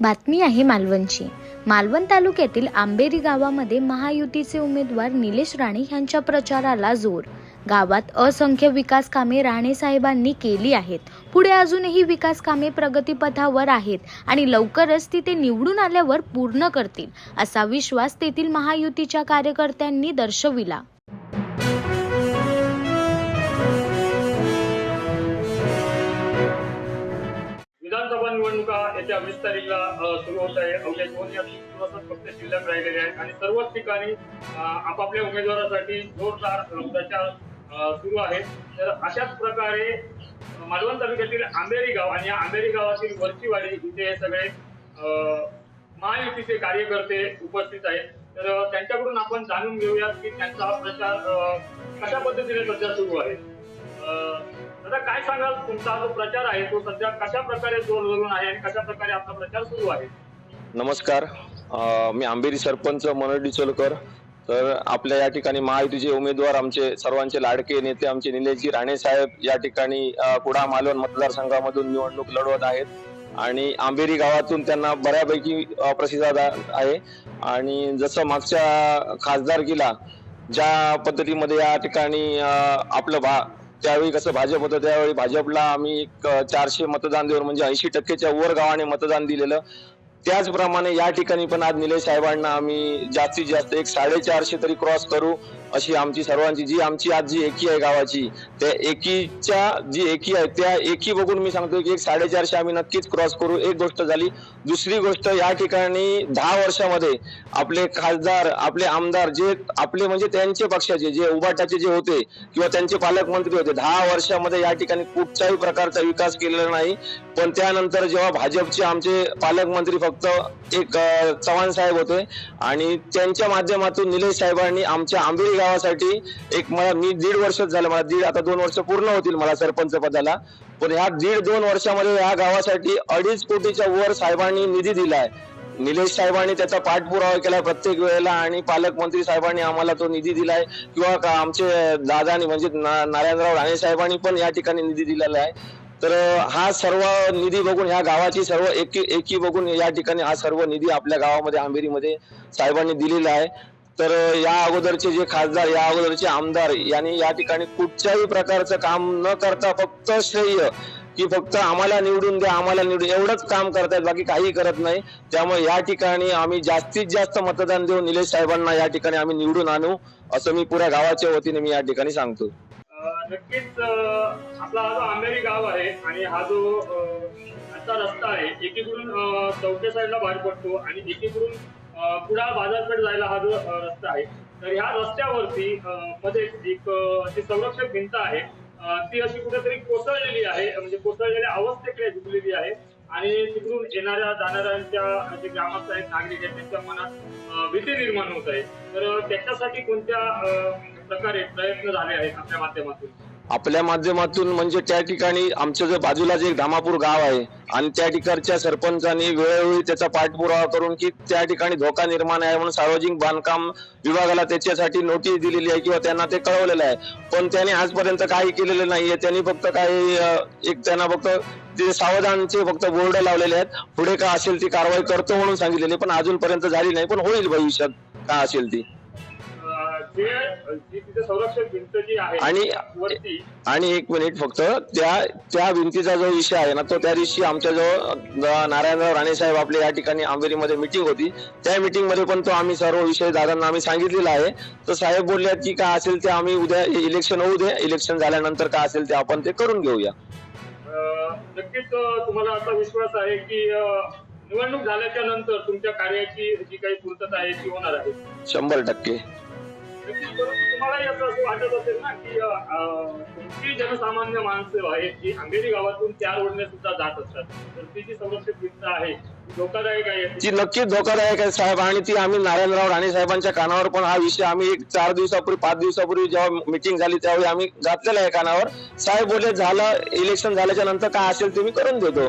बातमी आहे मालवणची. मालवण तालुक्यातील आंबेरी गावामध्ये महायुतीचे उमेदवार निलेश राणे यांच्या प्रचाराला जोर. गावात असंख्य विकास कामे राणे साहेबांनी केली आहेत. पुढे अजूनही विकास कामे प्रगतीपथावर आहेत आणि लवकरच ती ते निवडून आल्यावर पूर्ण करतील असा विश्वास तेथील महायुतीच्या कार्यकर्त्यांनी दर्शविला. निवडणुका येत्या वीस तारीखला सुरू होत आहे. अवघ्या दोन या तीन दिवसात फक्त शिल्लक राहिलेले आहेत आणि सर्वच ठिकाणी आपापल्या उमेदवारासाठी जोरदार प्रचार सुरू आहे. तर अशाच प्रकारे मालवण तालुक्यातील आंबेरी गाव आणि या आंबेरी गावातील वरचीवाडी इथे हे सगळे महायुतीचे कार्यकर्ते उपस्थित आहेत. तर त्यांच्याकडून आपण जाणून घेऊयात की त्यांचा हा प्रचार कशा पद्धतीने सध्या सुरू आहे. आता काय सांगाल? तुमचा जो प्रचार आहे तो सध्या कशा प्रकारे जोर धरून आहे आणि कशा प्रकारे आपला प्रचार सुरू आहे? नमस्कार. मी आंबेरी सरपंच मनोज डिचोलकर. तर आपल्या या ठिकाणी महायुतीचे उमेदवार आमचे सर्वांचे लाडके नेते आमचे निलेशजी राणे साहेब या ठिकाणी अ, कुडा मालवण मतदारसंघामधून निवडणूक लढवत आहेत. आणि आंबेरी गावातून त्यांना बऱ्यापैकी प्रसिद्ध प्रतिसाद आ- आहे. आणि जसं मागच्या खासदारकीला ज्या पद्धतीमध्ये या ठिकाणी आपलं भा त्यावेळी कसं भाजप होतं त्यावेळी भाजपला आम्ही एक चारशे मतदान देऊन म्हणजे ऐंशी टक्केच्या वर गावाने मतदान दिलेलं. त्याचप्रमाणे या ठिकाणी पण आज निलेश साहेबांना आम्ही जास्तीत जास्त एक साडेचारशे तरी क्रॉस करू अशी आमची सर्वांची जी आमची आज जी एकी आहे गावाची त्या एकीच्या जी एकी आहे त्या एकी बघून मी सांगतो की एक साडेचारशे आम्ही नक्कीच क्रॉस करू. एक गोष्ट झाली दुसरी गोष्ट या ठिकाणी दहा वर्षामध्ये आपले खासदार आपले आमदार जे आपले म्हणजे त्यांचे पक्षाचे जे उभाटाचे जे होते किंवा त्यांचे पालकमंत्री होते दहा वर्षामध्ये या ठिकाणी कुठच्याही प्रकारचा विकास केलेला नाही. पण त्यानंतर जेव्हा भाजपचे आमचे पालकमंत्री फक्त एक चव्हाण साहेब होते. आणि त्यांच्या माध्यमातून निलेश साहेबांनी आमच्या आंबेरी गावासाठी एक मला मी दीड वर्ष झालं मला दीड आता दोन वर्ष पूर्ण होतील मला सरपंच पदाला. पण ह्या दीड दोन वर्षामध्ये ह्या गावासाठी अडीच कोटीच्या वर साहेबांनी निधी दिलाय. निलेश साहेबांनी त्याचा पाठपुरावा केला प्रत्येक वेळेला आणि पालकमंत्री साहेबांनी आम्हाला तो निधी दिलाय. किंवा का आमचे दादानी म्हणजे नारायणराव राणे साहेबांनी पण या ठिकाणी निधी दिलेला आहे. तर हा सर्व निधी बघून ह्या गावाची सर्व एकी एकी बघून या ठिकाणी हा सर्व निधी आपल्या गावामध्ये आंबेरीमध्ये साहेबांनी दिलेला आहे. तर या अगोदरचे जे खासदार या अगोदरचे आमदार यांनी या ठिकाणी कुठच्याही प्रकारचं काम न करता फक्त श्रेय की फक्त आम्हाला निवडून द्या आम्हाला निवडून एवढंच काम करतायत बाकी काही करत नाही. त्यामुळे या ठिकाणी आम्ही जास्तीत जास्त मतदान देऊन निलेश साहेबांना या ठिकाणी आम्ही निवडून आणू असं मी पुऱ्या गावाच्या वतीने मी या ठिकाणी सांगतो नक्कीच आपला हा जो आंबेरी गाव आहे आणि हा जो आता रस्ता आहे एकीकडून चौथ्या साईडला बाहेर पडतो आणि एकीकडून पुढा बाजारपेठ जायला हा जो रस्ता आहे. तर ह्या रस्त्यावरती मध्ये एक जी संरक्षक भिंत आहे. ती अशी कुठेतरी कोसळलेली आहे म्हणजे कोसळलेल्या अवस्थेकडे झुकलेली आहे आणि तिकडून येणाऱ्या जाणाऱ्यांच्या जे ग्रामस्थ आहेत नागरिक आहेत त्यांच्या मनात भीती निर्माण होत आहे. तर त्याच्यासाठी कोणत्या प्रकारे प्रयत्न झाले आहेत आपल्या माध्यमातून. आपल्या माध्यमातून म्हणजे त्या ठिकाणी आमच्या जे बाजूला जे धामापूर गाव आहे आणि त्या ठिकाणच्या सरपंचांनी वेळोवेळी त्याचा पाठपुरावा करून की त्या ठिकाणी धोका निर्माण आहे म्हणून सार्वजनिक बांधकाम विभागाला त्याच्यासाठी नोटीस दिलेली आहे किंवा त्यांना ते कळवलेलं आहे. पण त्याने आजपर्यंत काही केलेलं नाहीये. त्यांनी फक्त काही एक त्यांना फक्त ते सावधानचे फक्त बोर्ड लावलेले आहेत. पुढे का असेल ती कारवाई करतो म्हणून सांगितलेली पण अजूनपर्यंत झाली नाही. पण होईल भविष्यात का असेल ती? आणि- आणि एक मिनिट फक्त त्या त्या भिंतीचा जो विषय आहे ना तो त्या दिवशी आमच्या जो नारायणराव राणे साहेब आपल्या या ठिकाणी आंबेरीमध्ये मिटिंग होती. त्या मिटिंगमध्ये पण तो आम्ही सर्व विषय दादांना आम्ही सांगितलेला आहे. तर साहेब बोलले की काय असेल ते आम्ही उद्या इलेक्शन होऊ दे. इलेक्शन झाल्यानंतर काय असेल ते आपण ते करून घेऊया. नक्कीच तुम्हाला असा विश्वास आहे की निवडणूक झाल्याच्यानंतर तुमच्या कार्याची जी काही पूर्तता आहे ती होणार आहे. शंभर टक्के. परंतु तुम्हालाही असं असं वाटत असेल ना की अ, तुमची जनसामान्य माणसं आहेत जी अंधेरी गावातून त्या रोडने सुद्धा जात असतात तर ती जी संरक्षित भिंत आहे ती धोकादायक आहे ती नक्कीच धोकादायक आहे साहेब. आणि ती आम्ही नारायणराव राणे साहेबांच्या कानावर पण हा विषय आम्ही एक चार दिवसापूर्वी पाच दिवसापूर्वी जेव्हा मिटिंग झाली त्यावेळी आम्ही घातलेला आहे कानावर. साहेब बोलले झालं इलेक्शन झाल्याच्यानंतर काय असेल ते मी करून देतो.